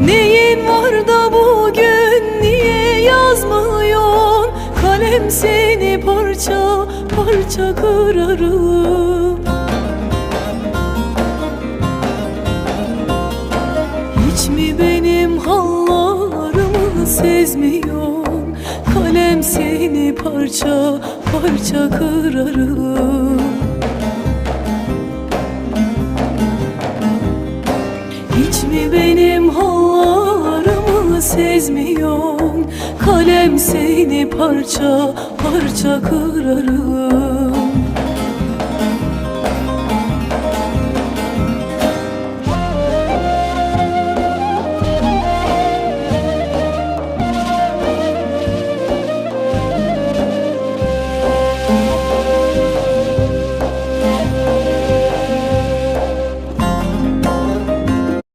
Neyin var da bugün niye yazmıyorsun? Kalem seni parça parça kırarım. Hiç mi benim hallarımı sezmiyorsun? Kalem seni parça parça kırarım. Hiç mi benim hallarımı sezmiyorsun Kalem seni parça parça kırarım